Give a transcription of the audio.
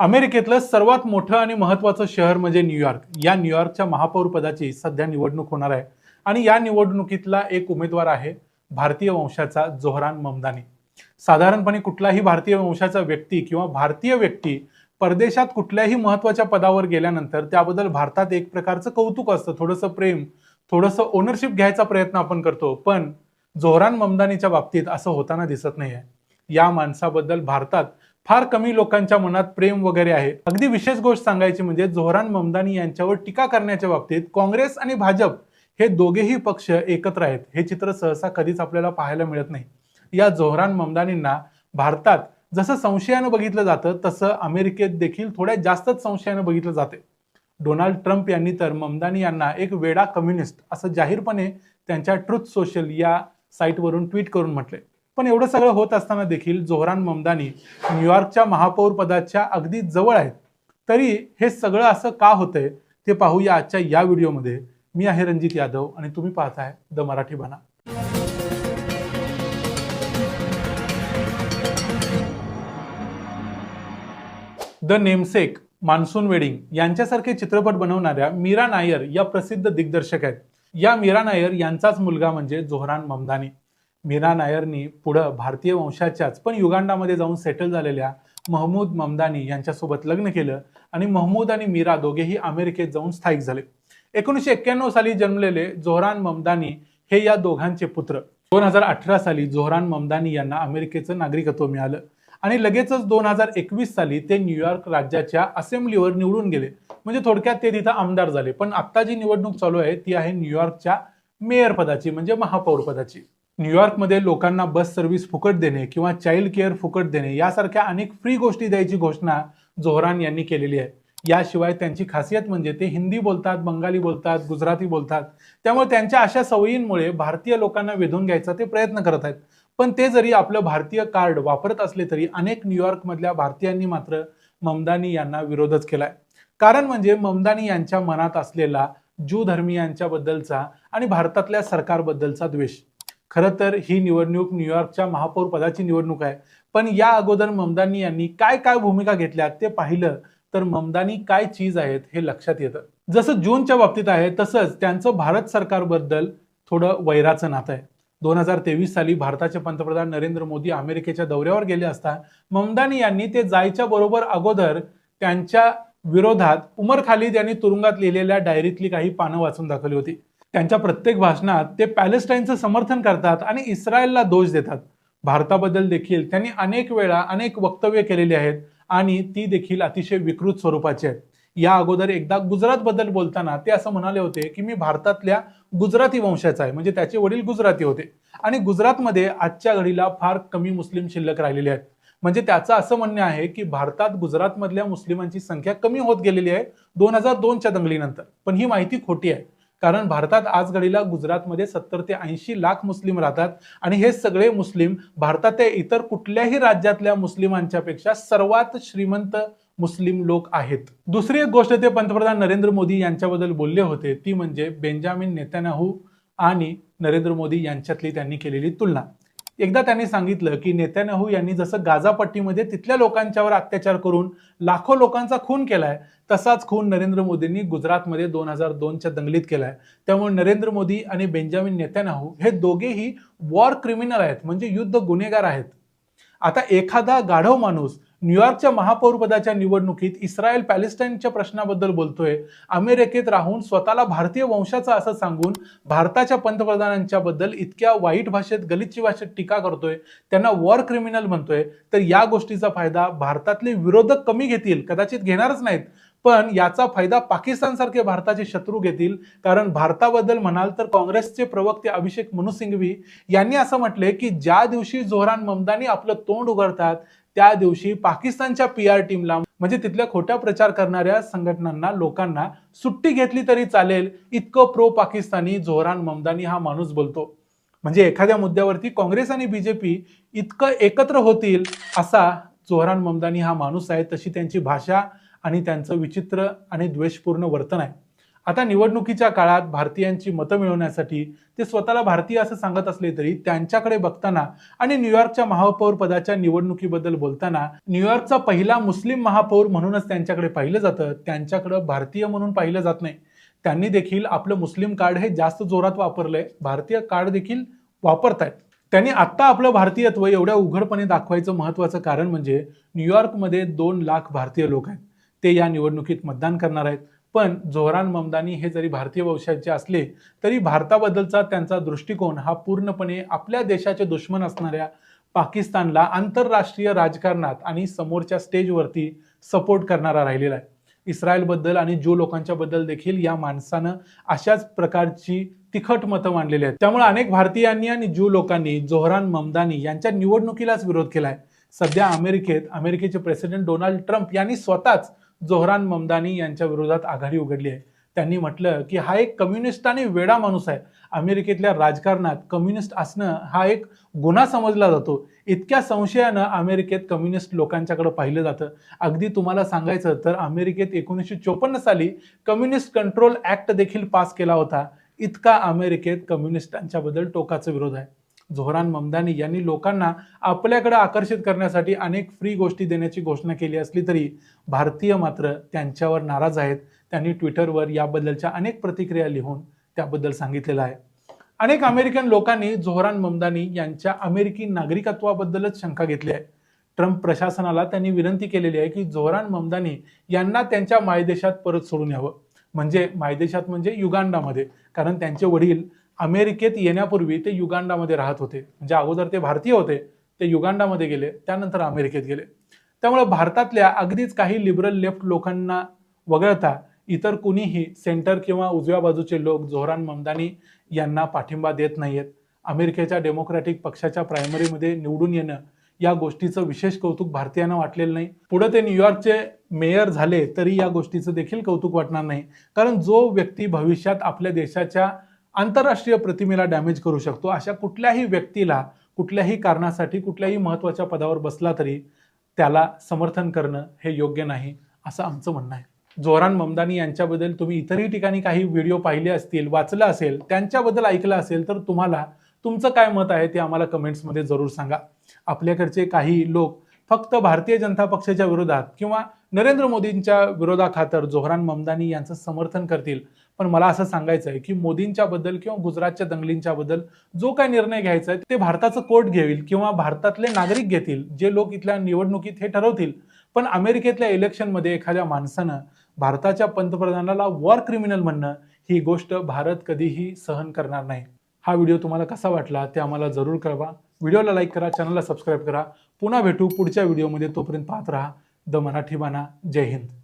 अमेरिकेतलं सर्वात मोठं आणि महत्वाचं शहर म्हणजे न्यूयॉर्क या न्यूयॉर्कच्या महापौरपदाची सध्या निवडणूक होणार आहे. आणि या निवडणुकीतला एक उमेदवार आहे भारतीय वंशाचा जोहरान ममदानी. साधारणपणे कुठलाही भारतीय वंशाचा व्यक्ती किंवा भारतीय व्यक्ती परदेशात कुठल्याही महत्त्वाच्या पदावर गेल्यानंतर त्याबद्दल भारतात एक प्रकारचं कौतुक असतं. थोडंसं प्रेम थोडंसं ओनरशिप घ्यायचा प्रयत्न आपण करतो. पण जोहरान ममदानीच्या बाबतीत असं होताना दिसत नाही आहे या माणसाबद्दल भारतात फार कमी लोकांच्या मनात प्रेम वगैरे आहे. अगदी विशेष गोष्ट सांगायची म्हणजे जोहरान ममदानी यांच्यावर टीका करण्याच्या बाबतीत काँग्रेस आणि भाजप हे दोघेही पक्ष एकत्र आहेत. हे चित्र सहसा कधीच आपल्याला पाहायला मिळत नाही. या जोहरान ममदानींना भारतात जसं संशयानं बघितलं जातं तसं अमेरिकेत देखील थोड्या जास्तच संशयानं बघितलं जाते. डोनाल्ड ट्रम्प यांनी तर ममदानी यांना एक वेडा कम्युनिस्ट असं जाहीरपणे त्यांच्या ट्रुथ सोशल या साईटवरून ट्विट करून म्हटले पण एवढं सगळं होत असताना देखील जोहरान ममदानी न्यूयॉर्कच्या महापौर पदाच्या अगदी जवळ आहेत. तरी हे सगळं असं का होतंय ते पाहूया आजच्या या व्हिडिओमध्ये. मी आहे रणजित यादव आणि तुम्ही पाहताय द मराठी बना. द नेमसेक मान्सून वेडिंग यांच्यासारखे चित्रपट बनवणाऱ्या मीरा नायर या प्रसिद्ध दिग्दर्शक आहेत. या मीरा नायर यांचाच मुलगा म्हणजे जोहरान ममदानी. मीरा नायरनी पुढं भारतीय वंशाच्याच पण युगांडामध्ये जाऊन सेटल झालेल्या महमूद ममदानी यांच्यासोबत लग्न केलं आणि महमूद आणि मीरा दोघेही अमेरिकेत जाऊन स्थायिक झाले. एकोणीसशे एक्क्याण्णव साली जन्मलेले जोहरान ममदानी हे या दोघांचे पुत्र. दोन हजार अठरा साली जोहरान ममदानी यांना अमेरिकेचं नागरिकत्व मिळालं आणि लगेचच दोन हजार एकवीस साली ते न्यूयॉर्क राज्याच्या असेंब्लीवर निवडून गेले. म्हणजे थोडक्यात ते तिथं आमदार झाले. पण आत्ता जी निवडणूक चालू आहे ती आहे न्यूयॉर्कच्या मेयर पदाची म्हणजे महापौर पदाची. न्यूयॉर्कमध्ये लोकांना बस सर्व्हिस फुकट देणे किंवा चाइल्ड केअर फुकट देणे यासारख्या अनेक फ्री गोष्टी द्यायची घोषणा जोहरान यांनी केलेली आहे. याशिवाय त्यांची खासियत म्हणजे ते हिंदी बोलतात बंगाली बोलतात गुजराती बोलतात. त्यामुळे त्यांच्या अशा सवयींमुळे भारतीय लोकांना वेधून घ्यायचा ते प्रयत्न करत आहेत. पण ते जरी आपलं भारतीय कार्ड वापरत असले तरी अनेक न्यूयॉर्कमधल्या भारतीयांनी मात्र ममदानी यांना विरोधच केलाय. कारण म्हणजे ममदानी यांच्या मनात असलेला ज्यू धर्मियांच्याबद्दलचा आणि भारतातल्या सरकारबद्दलचा द्वेष. खरं तर ही निवडणूक न्यूयॉर्कच्या महापौर पदाची निवडणूक आहे. पण या अगोदर ममदानी यांनी काय काय भूमिका घेतल्या ते पाहिलं तर ममदानी काय चीज आहेत हे लक्षात येतं. जसं जूनच्या बाबतीत आहे तसंच त्यांचं भारत सरकारबद्दल थोडं वैराचं नातं आहे. दोन हजार तेवीस साली भारताचे पंतप्रधान नरेंद्र मोदी अमेरिकेच्या दौऱ्यावर गेले असता ममदानी यांनी ते जायच्या बरोबर अगोदर त्यांच्या विरोधात उमर खालिद यांनी तुरुंगात लिहिलेल्या डायरीतली काही पानं वाचून दाखवली होती. त्यांच्या प्रत्येक भाषणात ते पॅलेस्टाईनचं समर्थन करतात आणि इस्रायलला दोष देतात. भारताबद्दल देखील त्यांनी अनेक वेळा अनेक वक्तव्य केलेली आहेत आणि ती देखील अतिशय विकृत स्वरूपाची आहेत. या अगोदर एकदा गुजरातबद्दल बोलताना ते असं म्हणाले होते की मी भारतातल्या गुजराती वंशाचा आहे. म्हणजे त्याचे वडील गुजराती होते. आणि गुजरातमध्ये आजच्या घडीला फार कमी मुस्लिम शिल्लक राहिलेले आहेत. म्हणजे त्याचं असं म्हणणं आहे की भारतात गुजरातमधल्या मुस्लिमांची संख्या कमी होत गेलेली आहे दोन हजार दोनच्या दंगलीनंतर. पण ही माहिती खोटी आहे. कारण भारतात आज घडीला गुजरातमध्ये सत्तर ते ऐंशी लाख मुस्लिम राहतात आणि हे सगळे मुस्लिम भारतातल्या इतर कुठल्याही राज्यातल्या मुस्लिमांच्या पेक्षा सर्वात श्रीमंत मुस्लिम लोक आहेत. दुसरी एक गोष्ट ते पंतप्रधान नरेंद्र मोदी यांच्याबद्दल बोलले होते ती म्हणजे बेंजामिन नेत्यानाहू आणि नरेंद्र मोदी यांच्यातली त्यांनी केलेली तुलना. एकदा त्यांनी सांगितलं की नेत्यानहू यांनी जसं गाझापट्टीमध्ये तिथल्या लोकांच्यावर अत्याचार करून लाखो लोकांचा खून केलाय तसाच खून नरेंद्र मोदींनी गुजरातमध्ये दोन हजार दोनच्या दंगलीत केलाय. त्यामुळे नरेंद्र मोदी आणि बेंजामिन नेत्यानहू हे दोघेही वॉर क्रिमिनल आहेत म्हणजे युद्ध गुन्हेगार आहेत. आता एखादा गाढव माणूस न्यूयॉर्कच्या महापौरपदाच्या निवडणुकीत इस्रायल पॅलेस्टाईनच्या प्रश्नाबद्दल बोलतोय. अमेरिकेत राहून स्वतःला भारतीय वंशाचा असं सांगून भारताच्या पंतप्रधानांच्या बद्दल इतक्या वाईट भाषेत गलिच्छ भाषेत टीका करतोय. त्यांना वॉर क्रिमिनल म्हणतोय. तर या गोष्टीचा फायदा भारतातले विरोधक कमी घेतील कदाचित घेणारच नाहीत. पण याचा फायदा पाकिस्तानसारखे भारताचे शत्रू घेतील. कारण भारताबद्दल म्हणाल तर काँग्रेसचे प्रवक्ते अभिषेक मनु सिंघवी यांनी असं म्हटले की ज्या दिवशी जोहरान ममदानी आपलं तोंड उघडतात त्या दिवशी पाकिस्तानच्या पी आर टीमला म्हणजे तिथल्या खोट्या प्रचार करणाऱ्या संघटनांना लोकांना सुट्टी घेतली तरी चालेल इतकं प्रो पाकिस्तानी झोहरान ममदानी हा माणूस बोलतो. म्हणजे एखाद्या मुद्द्यावरती काँग्रेस आणि बीजेपी इतकं एकत्र होतील असा जोहरान ममदानी हा माणूस आहे तशी त्यांची भाषा आणि त्यांचं विचित्र आणि द्वेषपूर्ण वर्तन आहे. आता निवडणुकीच्या काळात भारतीयांची मतं मिळवण्यासाठी ते स्वतःला भारतीय असं सांगत असले तरी त्यांच्याकडे बघताना आणि न्यूयॉर्कच्या महापौर पदाच्या निवडणुकीबद्दल बोलताना न्यूयॉर्कचा पहिला मुस्लिम महापौर म्हणूनच त्यांच्याकडे पाहिलं जातं त्यांच्याकडे भारतीय म्हणून पाहिलं जात नाही. त्यांनी देखील आपलं मुस्लिम कार्ड हे जास्त जोरात वापरलंय भारतीय कार्ड देखील वापरतायत. त्यांनी आत्ता आपलं भारतीयत्व एवढ्या उघडपणे दाखवायचं महत्वाचं कारण म्हणजे न्यूयॉर्कमध्ये दोन लाख भारतीय लोक आहेत. ते या निवडणुकीत मतदान करणार आहेत. पण जोहरान ममदानी हे जरी भारतीय वंशाचे असले तरी भारताबद्दलचा त्यांचा दृष्टिकोन हा पूर्णपणे आपल्या देशाचे दुश्मन असणाऱ्या पाकिस्तानला आंतरराष्ट्रीय राजकारणात आणि समोरच्या स्टेजवरती सपोर्ट करणारा राहिलेला आहे. इस्रायलबद्दल आणि ज्यू लोकांच्या बद्दल देखील या माणसानं अशाच प्रकारची तिखट मतं मांडलेली आहेत. त्यामुळे अनेक भारतीयांनी आणि ज्यू लोकांनी जोहरान ममदानी यांच्या निवडणुकीलाच विरोध केला आहे सध्या अमेरिकेत अमेरिकेचे प्रेसिडेंट डोनाल्ड ट्रम्प यांनी स्वतःच जोहरान ममदानी यांच्या विरोधात आघाडी उघडली आहे. त्यांनी म्हटलं की हा एक कम्युनिस्ट आणि वेडा माणूस आहे. अमेरिकेतल्या राजकारणात कम्युनिस्ट असणं हा एक गुन्हा समजला जातो. इतक्या संशयानं अमेरिकेत कम्युनिस्ट लोकांच्याकडे पाहिलं जातं. अगदी तुम्हाला सांगायचं तर अमेरिकेत एकोणीसशे चोपन्न साली कम्युनिस्ट कंट्रोल ऍक्ट देखील पास केला होता. इतका अमेरिकेत कम्युनिस्टांच्या बद्दल टोकाचा विरोध आहे. जोहरान ममदानी यांनी लोकांना आपल्याकडे आकर्षित करण्यासाठी अनेक फ्री गोष्टी देण्याची घोषणा केली असली तरी भारतीय मात्र त्यांच्यावर नाराज आहेत. त्यांनी ट्विटरवर याबद्दलच्या अनेक प्रतिक्रिया लिहून त्याबद्दल सांगितलेलं आहे. अनेक अमेरिकन लोकांनी जोहरान ममदानी यांच्या अमेरिकी नागरिकत्वाबद्दलच शंका घेतली आहे. ट्रम्प प्रशासनाला त्यांनी विनंती केलेली आहे की जोहरान ममदानी यांना त्यांच्या मायदेशात परत सोडून यावं. म्हणजे मायदेशात म्हणजे युगांडामध्ये. कारण त्यांचे वडील अमेरिकेत येण्यापूर्वी ते युगांडामध्ये राहत होते. म्हणजे अगोदर ते भारतीय होते ते युगांडामध्ये गेले त्यानंतर अमेरिकेत गेले. त्यामुळे भारतातल्या अगदीच काही लिबरल लेफ्ट लोकांना वगळता इतर कुणीही सेंटर किंवा उजव्या बाजूचे लोक जोहरान ममदानी यांना पाठिंबा देत नाहीयेत. अमेरिकेच्या डेमोक्रॅटिक पक्षाच्या प्रायमरीमध्ये निवडून येणं या गोष्टीचं विशेष कौतुक भारतीयांना वाटलेलं नाही. पुढे ते न्यूयॉर्कचे मेयर झाले तरी या गोष्टीचं देखील कौतुक वाटणार नाही. कारण जो व्यक्ती भविष्यात आपल्या देशाच्या आंतरराष्ट्रीय प्रतिमेला डॅमेज करू शकतो. अशा कुठल्याही व्यक्तीला कुठल्याही कारणासाठी कुठल्याही महत्त्वाच्या पदावर बसला तरी त्याला समर्थन करणं हे योग्य नाही असं आमचं म्हणणं आहे. जोरान ममदानी यांच्याबद्दल तुम्ही इतरही ठिकाणी काही व्हिडिओ पाहिले असतील वाचलं असेल त्यांच्याबद्दल ऐकलं असेल तर तुम्हाला तुमचं काय मत आहे ते आम्हाला कमेंट्समध्ये जरूर सांगा. आपल्याकडचे काही लोक फक्त भारतीय जनता पक्षाच्या विरोधात किंवा नरेंद्र मोदींच्या विरोधाखातर जोहरान ममदानी यांचं समर्थन करतील. पण मला असं सांगायचं आहे की मोदींच्या बद्दल किंवा गुजरातच्या दंगलींच्या बद्दल जो काय निर्णय घ्यायचा आहे ते भारताचं कोर्ट घेईल किंवा भारतातले नागरिक घेतील जे लोक इथल्या निवडणुकीत हे ठरवतील. पण अमेरिकेतल्या इलेक्शनमध्ये एखाद्या माणसानं भारताच्या पंतप्रधानाला वॉर क्रिमिनल म्हणणं ही गोष्ट भारत कधीही सहन करणार नाही. हा व्हिडिओ तुम्हाला कसा वाटला ते आम्हाला जरूर कळवा. व्हिडिओला लाईक करा चॅनलला सबस्क्राईब करा. पुन्हा भेटू पुढच्या व्हिडिओमध्ये. तोपर्यंत पाहत राहा. द मराठी बाणा. जय हिंद.